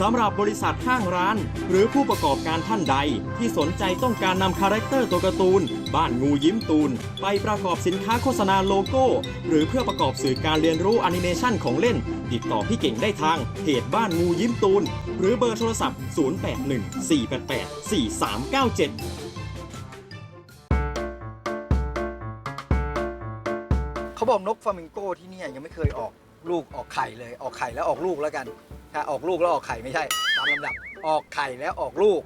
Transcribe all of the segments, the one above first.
สำหรับบริษัทห้างร้าน หรือผู้ประกอบการท่านใด ที่สนใจต้องการนำคาแรคเตอร์ตัวการ์ตูน บ้านงูยิ้มตูน ไปประกอบสินค้าโฆษณาโลโก้ หรือเพื่อประกอบสื่อการเรียนรู้แอนิเมชันของเล่น ติดต่อพี่เก่งได้ทางเพจบ้านงูยิ้มตูน หรือเบอร์โทรศัพท์ 0814884397เขาบอกนกฟลามิงโก้ที่นี่ยังไม่เคยออกลูกออกไข่เลยออกไข่แล้วออกลูกแล้วกัน ถ้าออกลูกแล้วออกไข่ไม่ใช่ตามลำดับ ออกไข่แล้วออกลูก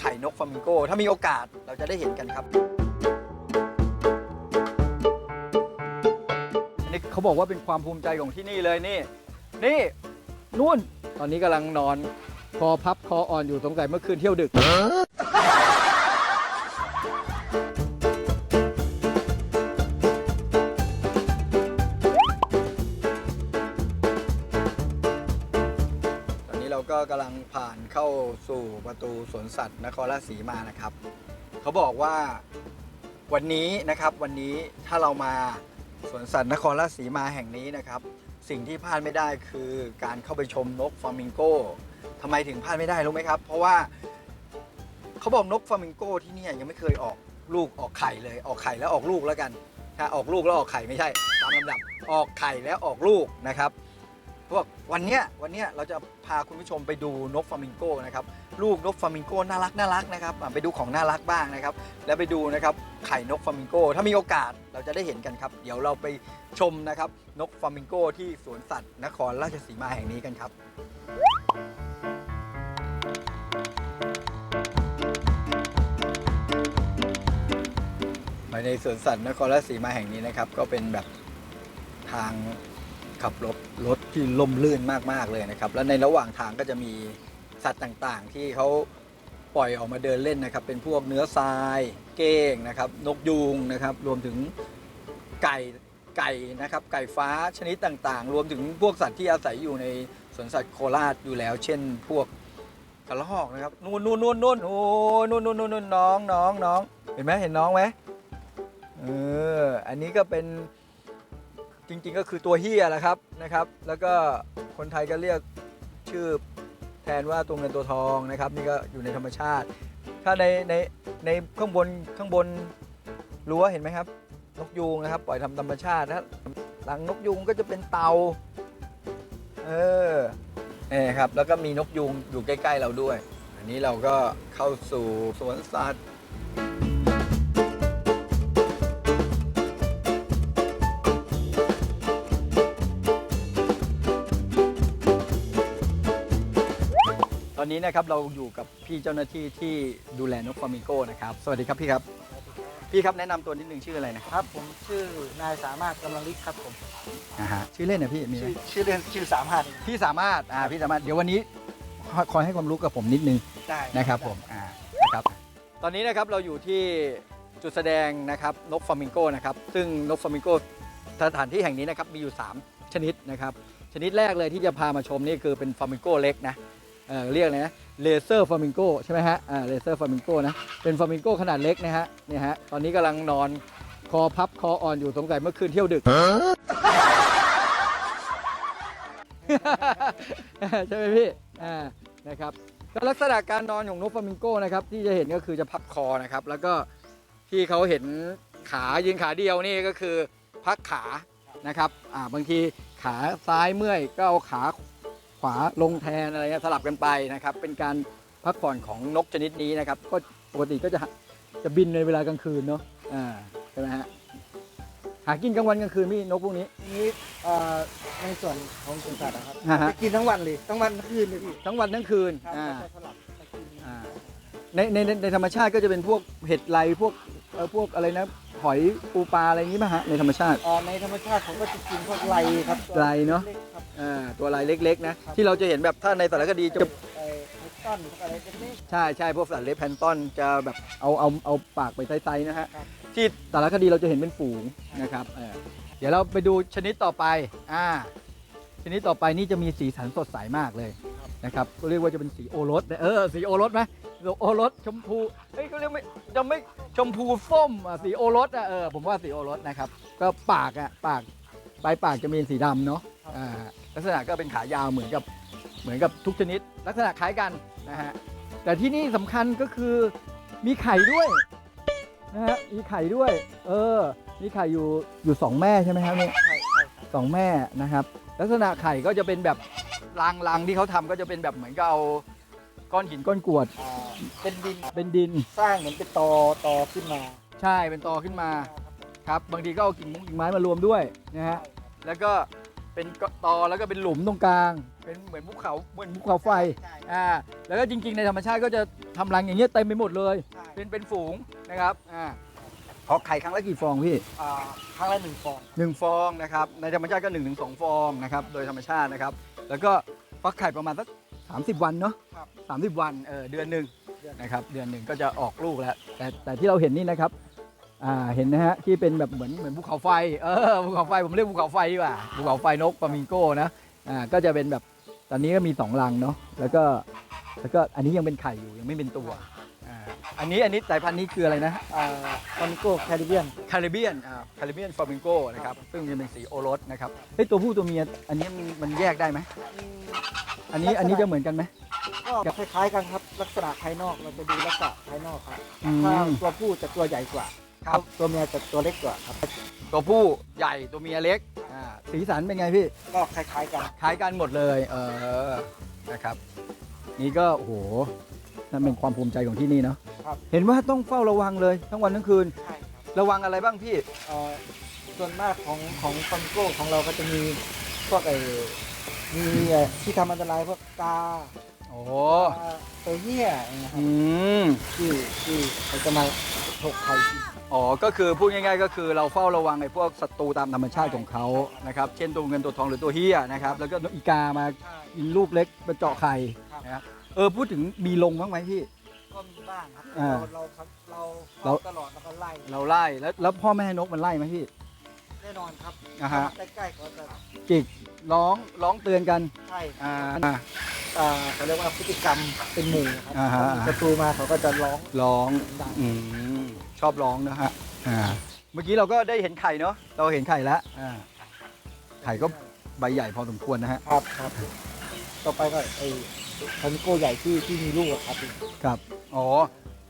ไข่นกฟลามิงโก ถ้ามีโอกาสเราจะได้เห็นกันครับ อันนี้เขาบอกว่าเป็นความภูมิใจของที่นี่เลยนี่ นี่นู่น ตอนนี้กำลังนอน คอพับคออ่อนอยู่สงสัยเมื่อคืนเที่ยวดึก ประตูสวนสัตว์นครราชสีมานะครับเขาบอกว่าวันนี้นะครับวันนี้ถ้าเรามาสวนสัตว์นครราชสีมาแห่งนี้นะครับ สิ่งที่พลาดไม่ได้คือการเข้าไปชมนกฟลามิงโก้ทำไมถึงพลาดไม่ได้รู้ไหมครับ เพราะว่าเขาบอกนกฟลามิงโก้ที่นี่ยยังไม่เคยออกลูกออกไข่เลยออกไข่แล้วออกลูกแล้วกันถ้าออกลูกแล้วออกไข่ไม่ใช่ตามลำดับออกไข่แล้วออกลูกนะครับ พวกวันเนี้ยวันเนี้ยเราจะพาคุณผู้ชมไปดูนกฟลามิงโก้นะครับลูกนกฟลามิงโก้น่ารักน่ารักนะครับอะไปดูของน่ารักบ้างนะครับ แล้วไปดูนะครับไข่นกฟลามิงโก้ถ้ามีโอกาสเราจะได้เห็นกันครับ เดี๋ยวเราไปชมนะครับนกฟลามิงโก้ที่สวนสัตว์นครราชสีมาแห่งนี้กันครับภายในสวนสัตว์นครราชสีมาแห่งนี้นะครับ ก็เป็นแบบทาง ขับรถรถที่ล่มลื่นมากๆเลยนะครับ แล้วในระหว่างทางก็จะมีสัตว์ต่างๆ ที่เขาปล่อยออกมาเดินเล่นนะครับ เป็นพวกเนื้อทราย เก้งนะครับ นกยูงนะครับ รวมถึงไก่ไก่นะครับ ไก่ฟ้าชนิดต่างๆ รวมถึงพวกสัตว์ที่อาศัยอยู่ในสวนสัตว์โคราชอยู่แล้ว เช่น พวกกระรอกนะครับนู่นนู่นนู่นนู่นโอ้นู่นนู่นนู่นนู่นน้องน้องน้องเห็นไหมเห็นน้องไหมเอออันนี้ก็เป็น จริงๆก็คือตัวเฮียแหละครับนะครับ แล้วก็คนไทยก็เรียกชื่อแทนว่าตัวเงินตัวทองนะครับ นี่ก็อยู่ในธรรมชาติ ถ้าในในในข้างบนข้างบนรั้วเห็นไหมครับ นกยูงนะครับ ปล่อยทำธรรมชาติถ้าหลังนกยูงก็จะเป็นเตาเออนี่ครับแล้วก็มีนกยูงอยู่ใกล้ ๆ เราด้วย อันนี้เราก็เข้าสู่สวนสัตว์ นนี้นะครับเราอยู่กับพี่เจ้าหน้าที่ที่ดูแลนกฟลามิงโก้นะครับ สวัสดีครับพี่ครับ พี่ครับแนะนำตัวนิดนึงชื่ออะไรนะครับผมชื่อนายสามารถกำลังฤทธิ์ครับผมอ่าฮะชื่อเล่นนะพี่มีไหมชื่อชื่อเล่นชื่อสามารถพี่สามารถอ่าพี่สามารถเดี๋ยววันนี้คอยคอยให้ความรู้กับผมนิดนึง ได้นะครับผมอ่านะครับ ตอนนี้นะครับเราอยู่ที่จุดแสดงนะครับนกฟลามิงโก้นะครับ ซึ่งนกฟลามิงโก้สถานที่แห่งนี้นะครับมีอยู่ 3 ชนิดนะครับ ชนิดแรกเลยที่จะพามาชมนี่คือเป็นฟลามิงโก้เล็กนะ เออเรียกเลยนะเลเซอร์ฟลามิงโก้ใช่ไหมฮะอ่าเลเซอร์ฟลามิงโก้นะ เป็นฟลามิงโก้ขนาดเล็กนะฮะเนี่ยฮะตอนนี้กำลังนอนคอพับคออ่อนอยู่สงสัยเมื่อคืนเที่ยวดึกใช่ไหมพี่อ่านะครับก็ลักษณะการนอนของนกฟลามิงโก้นะครับที่จะเห็นก็คือจะพับคอนะครับ แล้วก็ที่เขาเห็นขายืนขาเดียวนี่ก็คือพักขานะครับอ่าบางทีขาซ้ายเมื่อยก็เอาขา ขวาลงแทนอะไรเงี้ยสลับกันไปนะครับ เป็นการพักผ่อนของนกชนิดนี้นะครับ ก็ปกติก็จะจะบินในเวลากลางคืนเนาะอ่าใช่ไหมฮะหากินกลางวันกลางคืนพี่นกพวกนี้ นี้เอ่อในส่วนของสวนสัตว์นะครับอ่าฮะ จะกินทั้งวันเลยทั้งวันทั้งคืนเลยพี่ทั้งวันทั้งคืนครับอ่า แล้วก็สลับไปกินอ่าในในในในธรรมชาติก็จะเป็นพวกเห็ดไรพวกเอ่อพวกอะไรนะหอยปูปลาอะไรอย่างนี้ป่ะฮะในธรรมชาติ เอ่อในธรรมชาติผมก็จะกินพวกไลครับไลเนอะ ล็กๆครับ อ่าตัวลายเล็กๆนะครับที่เราจะเห็นแบบถ้าในสารคดีจะไอ้ไอ้ต้นพวกอะไรเล็กใช่ใช่พวกสัตว์เล็กแพลนตอนจะแบบเอาเอาเอาปากไปไตๆนะฮะครับ ที่สารคดีเราจะเห็นเป็นฝูงนะครับเออเดี๋ยวเราไปดูชนิดต่อไปอ่าชนิดต่อไปนี่จะมีสีสันสดใสมากเลยนะครับก็เรียกว่าจะเป็นสีโอรสนะเออสีโอรสไหมโอรสชมพูเฮ้ยเขาเรียกไม่จะไม่ชมพูส้มอะสีโอรสอะเออผมว่าสีโอรสนะครับ ก็ปากอะปากปลายปากจะมีสีดำเนาะอ่า ลักษณะก็เป็นขายาวเหมือนกับเหมือนกับทุกชนิด ลักษณะคล้ายกันนะฮะแต่ที่นี่สำคัญก็คือมีไข่ด้วยนะฮะมีไข่ด้วย เออ มีไข่อยู่อยู่สองแม่ใช่ไหมครับเนี่ยใช่ใช่ครับสองแม่นะครับ ลักษณะไข่ก็จะเป็นแบบรางรางที่เขาทำก็จะเป็นแบบเหมือนกับเอาก้อนหินก้อนกรวดอ่าเป็นดินเป็นดิน สร้างเหมือนเป็นตอตอขึ้นมาใช่เป็นตอขึ้นมาครับ บางทีก็เอากิ่งมุ้งกิ่งไม้มารวมด้วยนะฮะแล้วก็ เป็นตอแล้วก็เป็นหลุมตรงกลาง เป็นเหมือนภูเขาเหมือนภูเขาไฟใช่อ่าแล้วก็จริง ๆ ในธรรมชาติก็จะทำรังอย่างเงี้ยเต็มไปหมดเลย ใช่เป็นเป็นฝูงนะครับอ่าออกไข่ครั้งละกี่ฟองพี่ อ่าครั้งละหนึ่งฟอง หนึ่งฟองนะครับในธรรมชาติก็1นถึงสฟองนะครับโดยธรรมชาตินะครับแล้วก็ฟักไข่ประมาณสัก30 วันเนาะครับ สามสิบวันเออเดือนหนึ่งเดือนนะครับเดือนหนึ่งก็จะออกลูกแล้วแต่แต่ที่เราเห็นนี่นะครับ อ่าเห็นนะฮะที่เป็นแบบเหมือนเหมือนภูเขาไฟเออภูเขาไฟผมเรียกภูเขาไฟดีกว่าภูเขาไฟนกฟลามิงโก้นะอ่าก็จะเป็นแบบตอนนี้ก็มีสองรังเนาะแล้วก็แล้วก็อันนี้ยังเป็นไข่อยู่ยังไม่เป็นตัวอ่าอันนี้อันนี้สายพันธุ์นี้คืออะไรนะอ่าคอนโก้แคริเบียนคาริเบียนอ่าคาริเบียนฟลามิงโก้นะครับซึ่งจะเป็นสีโอรสนะครับเฮ้ยตัวผู้ตัวเมียอันนี้มันมันแยกได้ไหมอันนี้อันนี้จะเหมือนกันไหมก็คล้ายๆกันครับลักษณะภายนอกเราจะดูลักษณะภายนอกครับอืมถ้าตัวผู้จะตัวใหญ่กว่า ครับ ตัวเมียจะตัวเล็กกว่าครับ ตัวผู้ใหญ่ตัวเมียเล็กอ่าสีสันเป็นไงพี่ ก็คล้ายๆกัน คล้ายกันหมดเลย เออ นะครับ นี่ก็โอ้โหนั่นเป็นความภูมิใจของที่นี่เนาะครับ เห็นว่าต้องเฝ้าระวังเลยทั้งวันทั้งคืน ใช่ครับระวังอะไรบ้างพี่ เอ่อส่วนมากของของคอนโก้ของเราก็จะมีพวกไอ้มีเอ่อที่ทำอันตรายพวกกาโอ้ปลาตัวเหี้ยนะครัอืบม ที่ที่เขาจะมาถกไข่กิน อ๋อ ก็คือพูดง่ายๆ ก็คือเราเฝ้าระวังไอ้พวกศัตรูตามธรรมชาติของเขานะครับ เช่นตัวเงินตัวทองหรือตัวเฮียนะครับ แล้วก็นกอีกามาใช่กินลูกเล็กมาเจาะไข่ครับนะครับ เออพูดถึงมีลงบ้างไหมพี่ ก็มีบ้างครับอ่าเราเราเราเรา เราตลอดแล้วก็ไล่เราไล่แล้วแล้วพ่อแม่นกมันไล่ไหมพี่ แน่นอนครับอ่าฮะ ใกล้ๆก็จะจิกร้องร้องเตือนกัน ใช่อ่า อ่าเขาเรียกว่าพฤติกรรมเป็นหมู่ครับอ่าฮะพอมีศัตรูมาเขาก็จะร้องร้องดังอืม ชอบร้องนะฮะอ่าเมื่อกี้เราก็ได้เห็นไข่เนาะเราเห็นไข่แล้วอ่าไข่ก็ใบใหญ่พอสมควรนะฮะครับครับต่อไปก็ไอ้คอนโก้ใหญ่ที่ที่มีลูกอะครับครับอ๋อ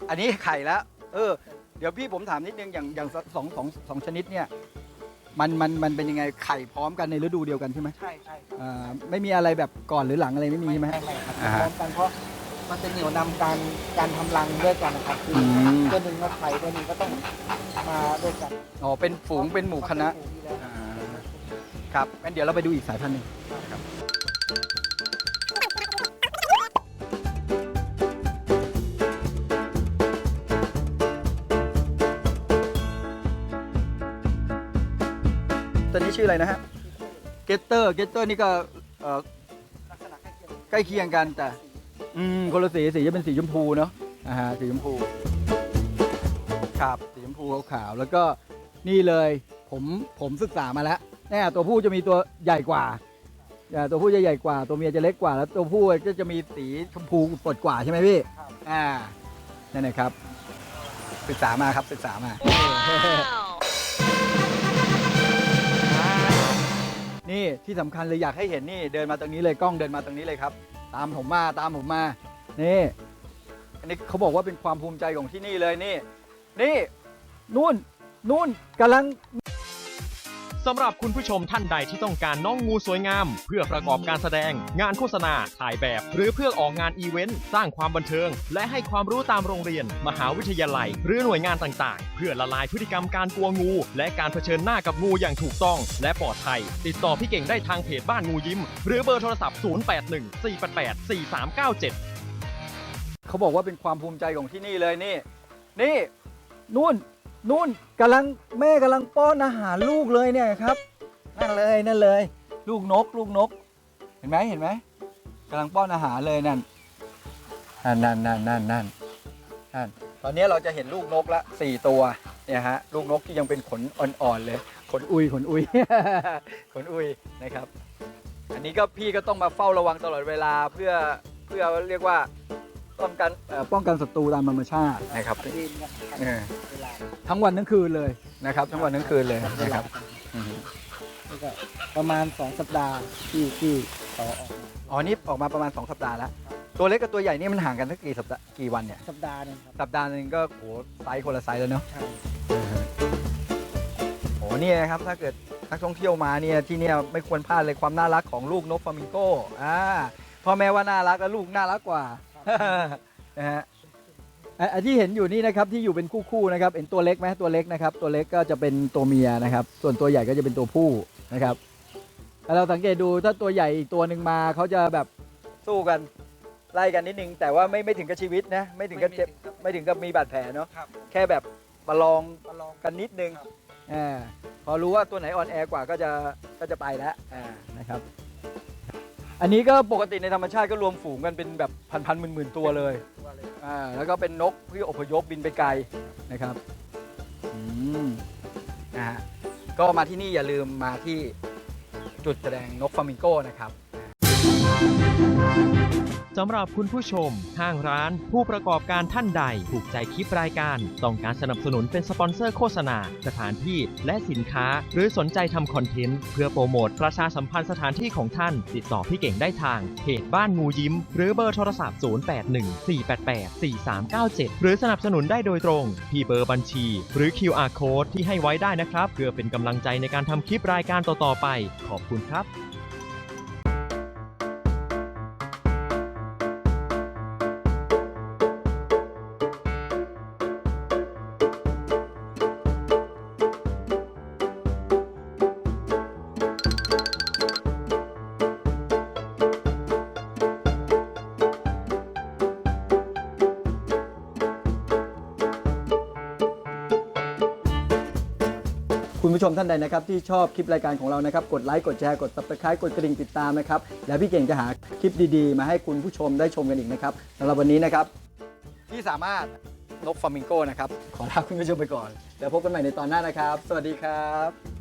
อันนี้ไข่แล้วเออ เดี๋ยวพี่ผมถามนิดนึงอย่างอย่างสองสองสองชนิดเนี่ยมันมันมันเป็นยังไงไข่พร้อมกันในฤดูเดียวกันใช่ไหมใช่ใช่ครับอ่าไม่มีอะไรแบบก่อนหรือหลังอะไรไม่มีใช่ไหมไม่ไม่ครับอ่าฮะพร้อมกันเพราะ มันจะเหนี่ยวนำการการทำรังด้วยกันนะครับคืออม ตัวหนึ่งกับไข่ตัวหนึ่งก็ต้องมาด้วยกันอ๋อเป็นฝูงเป็นหมู่คณะเพราเป็นฝูงอยู่แล้วอ่าครับงั้นเดี๋ยวเราไปดูอีกสายพันธุ์หนึ่งครับตัวนี้ชื่ออะไรนะฮะเกตเตอร์เกตเตอร์นี่ก็เอ่อลักษณะใกล้เคียงใกล้เคียงกันแต่ อืมคนละสีสีจะเป็นสีชมพูเนาะอ่าฮะสีชมพูครับสีชมพูขาวๆแล้วก็นี่เลยผมผมศึกษามาแล้วแน่ตัวผู้จะมีตัวใหญ่กว่าอ่าตัวผู้จะใหญ่กว่า ตัวเมียจะเล็กกว่า แล้วตัวผู้ก็จะมีสีชมพูปดกว่าใช่ไหมพี่ครับอ่านั่นนะครับ ศึกษามาครับศึกษามา นี่ที่สำคัญเลยอยากให้เห็นนี่เดินมาตรงนี้เลยกล้องเดินมาตรงนี้เลยครับ ตามผมมาตามผมมานี่อันนี้เขาบอกว่าเป็นความภูมิใจของที่นี่เลยนี่ นี่นู่นนู่นกำลัง สำหรับคุณผู้ชมท่านใดที่ต้องการน้องงูสวยงาม เพื่อประกอบการแสดง งานโฆษณา ถ่ายแบบ หรือเพื่อออกงานอีเวนต์ สร้างความบันเทิง และให้ความรู้ตามโรงเรียน มหาวิทยาลัย หรือหน่วยงานต่างๆ เพื่อละลายพฤติกรรมการกลัวงู และการเผชิญหน้ากับงูอย่างถูกต้อง และปลอดภัย ติดต่อพี่เก่งได้ทางเพจบ้านงูยิ้ม หรือเบอร์โทรศัพท์ 0814884397 เขาบอกว่าเป็นความภูมิใจของที่นี่เลยนี่ นี่นู่น นู่นกำลังแม่กำลังป้อนอาหารลูกเลยเนี่ยครับ นั่นเลยนั่นเลย ลูกนก ลูกนก เห็นไหมเห็นไหมกำลังป้อนอาหารเลยนั่นนั่นนั่นนั่นนั่นนั่นนั่นตอนนี้เราจะเห็นลูกนกละสี่ตัวเนี่ยฮะลูกนกที่ยังเป็นขนอ่อนๆเลย ขนอุยขนอุย ขนอุยนะครับ อันนี้ก็พี่ก็ต้องมาเฝ้าระวังตลอดเวลาเพื่อเพื่อเรียกว่า ป้องกันเอ่อป้องกันศัตรูตามธรรมชาตินะครับยืนกันเออเวลาทั้งวันทั้งคืนเลยนะครับ ทั้งวันทั้งคืนเลยนะครับอือฮึแล้วก็ประมาณ 2 สัปดาห์ที่ที่เขาออกมาอ๋อนี่ออกมาประมาณ 2 สัปดาห์แล้ว ตัวเล็กกับตัวใหญ่นี่มันห่างกันสักกี่สัปดาห์กี่วันเนี่ย สัปดาห์หนึงครับสัปดาห์หนึงก็โหไซส์คนละไซส์แล้วเนาะใช่โอ้เนี่ยนะครับถ้าเกิดนักท่องเที่ยวมาเนี่ยที่เนี่ยไม่ควรพลาดเลยความน่ารักของลูกนกฟลามิงโกอ่าพ่อแม่ว่าน่ารักแล้วลูกน่ารักกว่า นะฮะอะอันที่เห็นอยู่นี่นะครับที่อยู่เป็นคู่ๆนะครับเห็นตัวเล็กไหมตัวเล็กนะครับ ตัวเล็กก็จะเป็นตัวเมียนะครับ ส่วนตัวใหญ่ก็จะเป็นตัวผู้นะครับถ้าเราสังเกตดูถ้าตัวใหญ่อีกตัวหนึ่งมาเขาจะแบบสู้กันไล่กันนิดนึง แต่ว่าไม่ไม่ถึงกับชีวิตนะไม่ถึงกับเจ็บไม่ถึงกับมีบาดแผลเนาะครับแค่แบบประลองประลอง กันนิดนึงครับ อ่าพอรู้ว่าตัวไหนอ่อนแอกว่าก็จะก็จะไปแล้วอ่านะครับ อันนี้ก็ปกติในธรรมชาติก็รวมฝูงกันเป็นแบบพันพันหมื่นหมื่นๆตัวเลยอ่าแล้วก็เป็นนกที่อพยพบินไปไกลนะครับอืมนะฮะก็มาที่นี่อย่าลืมมาที่จุดแสดงนกฟลามิงโกนะครับ สำหรับคุณผู้ชม ห้างร้าน ผู้ประกอบการท่านใด ถูกใจคลิปรายการ ต้องการสนับสนุนเป็นสปอนเซอร์โฆษณา สถานที่และสินค้า หรือสนใจทำคอนเทนต์ เพื่อโปรโมทประชาสัมพันธ์สถานที่ของท่าน ติดต่อพี่เก่งได้ทางเพจบ้านงูยิ้ม หรือเบอร์โทรศัพท์ 0814884397 หรือสนับสนุนได้โดยตรง ที่เบอร์บัญชี หรือ QR code ที่ให้ไว้ได้นะครับเพื่อเป็นกำลังใจในการทำคลิปรายการต่อๆไป ขอบคุณครับ ผู้ชมท่านใดนะครับที่ชอบคลิปรายการของเรานะครับกดไลค์กดแชร์กด subscribe กดกระดิ่งติดตามนะครับแล้วพี่เก่งจะหาคลิปดีๆ มาให้คุณผู้ชมได้ชมกันอีกนะครับสำหรับวันนี้นะครับพี่สามารถนกฟลามิงโกนะครับขอลาคุณผู้ชมไปก่อนแล้วพบกันใหม่ในตอนหน้านะครับ สวัสดีครับ